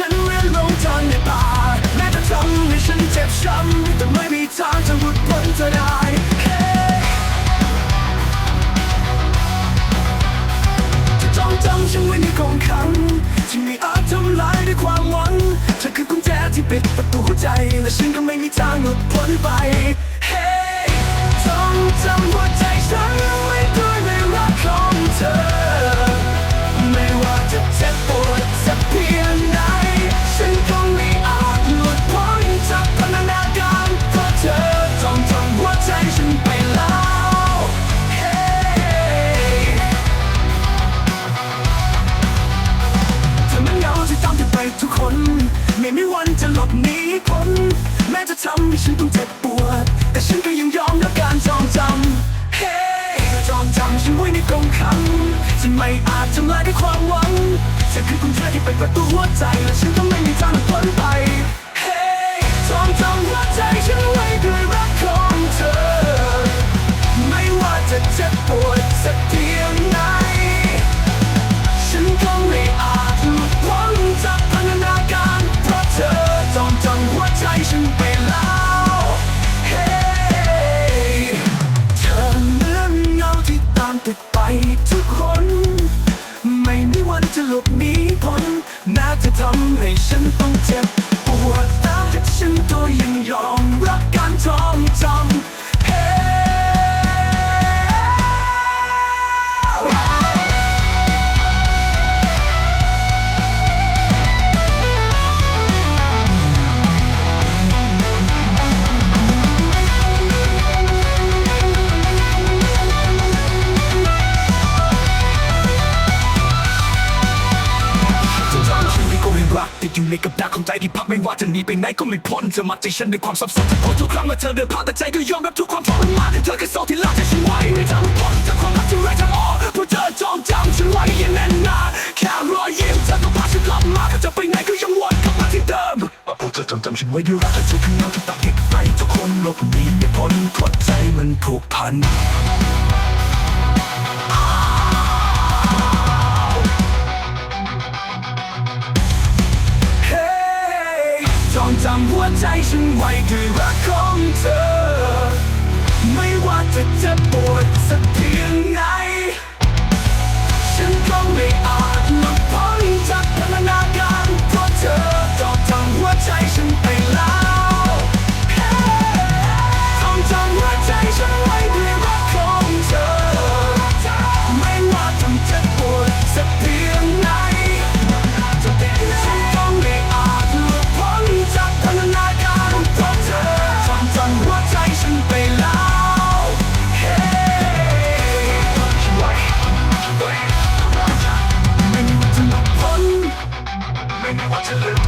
ฉันเรื่อนลงจนในป่าแม้จะทำให้ฉันเจ็บช้ำแต่ไม่มีทางจะหลุดพ้นเธอได้จะจ้องจำฉันไว้ในกองขังที่ไม่อาจทำลายด้วยความหวังเธอคือกุญแจที่ปิดประตูหัวใจ และฉันก็ไม่มีทางหลุดพ้นไป น ไม่มีวันจะหลบหนีพ้นแม้จะทำให้ฉันต้องเจ็บปวด แต่ฉันก็ยังยอมรับการจองจำเฮ้จองจำฉันไว้ในกรงขังฉันไม่อาจทำลายด้วยความหวังเธอคือกุญแจที่เป็นประตูหัวใจและฉันต้อง ไม่มีวันจะหลบหนีพ้นน่าจะทำให้ฉันต้องเจ็บปวดแต่ฉันก็ยังยอม ในกับดักของใจที่พักไม่ว่าจะหนีไปไหนก็ไม่พ้นเธอมัดใจฉันด้วยความสับสนพอทุกครั้งเมื่อเธอเดินผ่านแต่ใจก็ยอมรับทุกความทรมานเธอคือโซ่ที่ลากใจฉันไว้ไม่ทำพ้นจากความรักที่ไร้ทางออกเพราะเธอจองจำฉันไว้อย่างแน่นหนาแค่รอยยิ้มเธอก็พาฉันกลับมาเธอจะไปไหนก็ยังวนกลับมาที่เดิมเพราะเธอจองจำฉันไว้ด้วยรักและเธอคือเงาที่ตามติดไปทุกคนลบหนีไม่พ้นเพราะใจมันผูกพัน ไม่